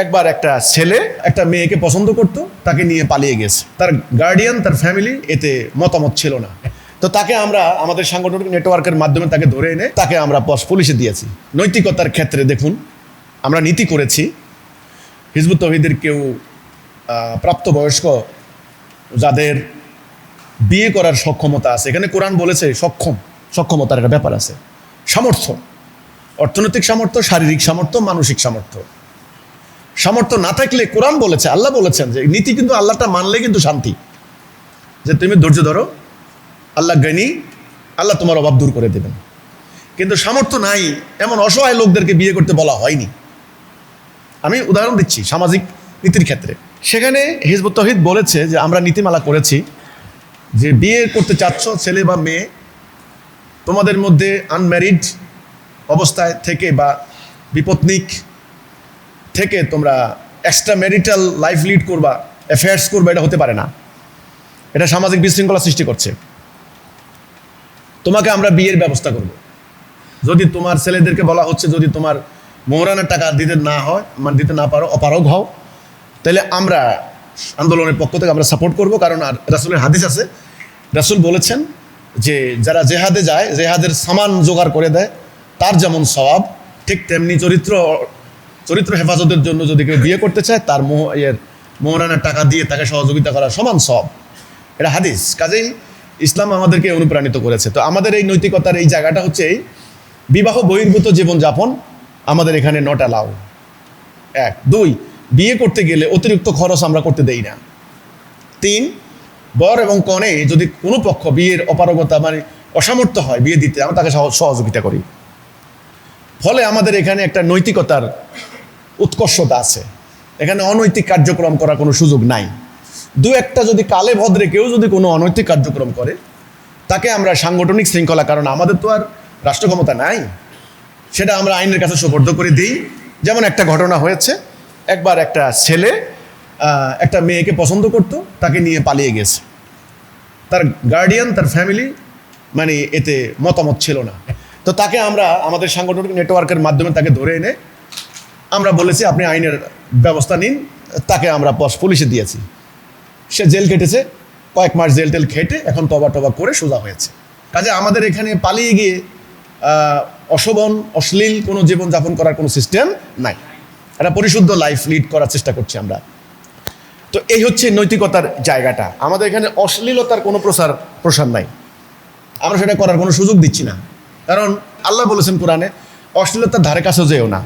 একবার একটা ছেলে একটা মেয়েকে পছন্দ করত, তাকে নিয়ে পালিয়ে গেছে। তার গার্ডিয়ান তার ফ্যামিলি এতে মতামত ছিল না। তো তাকে আমরা আমাদের সাংগঠনিক নেটওয়ার্কের মাধ্যমে তাকে ধরে এনে তাকে আমরা পুলিশে দিয়েছি। নৈতিকতার ক্ষেত্রে দেখুন, আমরা নীতি করেছি। হিজবুত তহিদের কেউ প্রাপ্তবয়স্ক যাদের বিয়ে করার সক্ষমতা আছে, এখানে কোরআন বলেছে সক্ষম, সক্ষমতার একটা ব্যাপার আছে। সামর্থ্য, অর্থনৈতিক সামর্থ্য, শারীরিক সামর্থ্য, মানসিক সামর্থ্য। সামর্থ্য না থাকলে কোরআন বলেছে, আল্লাহ বলেছেন যে নীতি কিন্তু আল্লাহটা মানলে কিন্তু শান্তি। যে তুমি ধৈর্য ধরো, আল্লাহ জ্ঞানী, আল্লাহ তোমার অভাব দূর করে দেবেন। কিন্তু সামর্থ্য নাই, এমন অসহায় লোকদেরকে বিয়ে করতে বলা হয়নি। আমি উদাহরণ দিচ্ছি সামাজিক নীতির ক্ষেত্রে। সেখানে হিজবুত তহিদ বলেছে যে আমরা নীতিমালা করেছি যে বিয়ে করতে চাচ্ছ ছেলে বা মেয়ে, তোমাদের মধ্যে আনম্যারিড অবস্থায় থেকে বা বিপত্নিক থেকে তোমরা এক্সট্রা ম্যারিটাল লাইফ লিড করবা অ্যাফেয়ার্স করবা, এটা হতে পারে না। এটা সামাজিক বিশৃঙ্খলা সৃষ্টি করছে। তোমাকে আমরা বিয়ের ব্যবস্থা করব। যদি তোমার ছেলেদেরকে বলা হচ্ছে যদি তোমার মোহরানের টাকা দিতে না হয় মানে দিতে না পারো, অপারগ হও, তাহলে আমরা আন্দোলনের পক্ষ থেকে আমরা সাপোর্ট করব। কারণ আর রাসুলের হাদিস আছে, রাসুল বলেছেন যে যারা জেহাদে যায়, জেহাদের সামান জোগাড় করে দেয়, তার যেমন স্বভাব, ঠিক তেমনি চরিত্র চরিত্র হেফাজতের জন্য যদি কেউ বিয়ে করতে চায়, তার মোহ ইয়ের মোহরানের টাকা দিয়ে তাকে সহযোগিতা করা সমান সব। এটা হাদিস। কাজেই ইসলাম আমাদেরকে অনুপ্রাণিত করেছে। তো আমাদের এই নৈতিকতার এই জায়গাটা হচ্ছে এই বিবাহ বহির্ভূত জীবনযাপন আমাদের এখানে নট অ্যালাউ এক। দুই, বিয়ে করতে গেলে অতিরিক্ত খরচ আমরা করতে দেই না। তিন, বর এবং কনে যদি কোনো পক্ষ বিয়ের অপারগতা মানে অসামর্থ্য হয়, বিয়ে দিতে, আমরা তাকে সহযোগিতা করি। ফলে আমাদের এখানে একটা নৈতিকতার উৎকর্ষতা আছে। এখানে অনৈতিক কার্যক্রম করার কোনো সুযোগ নাই। দু একটা যদি কালে ভদ্রে কেউ যদি কোনো অনৈতিক কার্যক্রম করে, তাকে আমরা সাংগঠনিক শৃঙ্খলা, কারণ আমাদের তো আর রাষ্ট্র ক্ষমতা নাই, সেটা আমরা আইনের কাছে সুবর্দ করে দিই। যেমন একটা ঘটনা হয়েছে, একবার একটা ছেলে একটা মেয়েকে পছন্দ করত, তাকে নিয়ে পালিয়ে গেছে। তার গার্ডিয়ান তার ফ্যামিলি মানে এতে মতামত ছিল না। তো তাকে আমরা, আমাদের সাংগঠনিক নেটওয়ার্কের মাধ্যমে তাকে ধরে এনে আমরা বলেছি, আপনি আইনের ব্যবস্থা নিন, তাকে আমরা পুলিশে দিয়েছি। সে জেল কেটেছে, কয়েক মাস জেল টেল খেটে এখন তবা টবা করে সোজা হয়েছে। কাজে আমাদের এখানে পালিয়ে গিয়ে অশোভন, অশ্লীল কোনো জীবনযাপন করার কোনো সিস্টেম নাই। একটা পরিশুদ্ধ লাইফ লিড করার চেষ্টা করছি আমরা। তো এই হচ্ছে নৈতিকতার জায়গাটা। আমাদের এখানে অশ্লীলতার কোনো প্রসার প্রসার নাই। আমরা সেটা করার কোনো সুযোগ দিচ্ছি না। কারণ আল্লাহ বলেছেন কোরআনে, অশ্লীলতার ধারে কাছেও যেও না।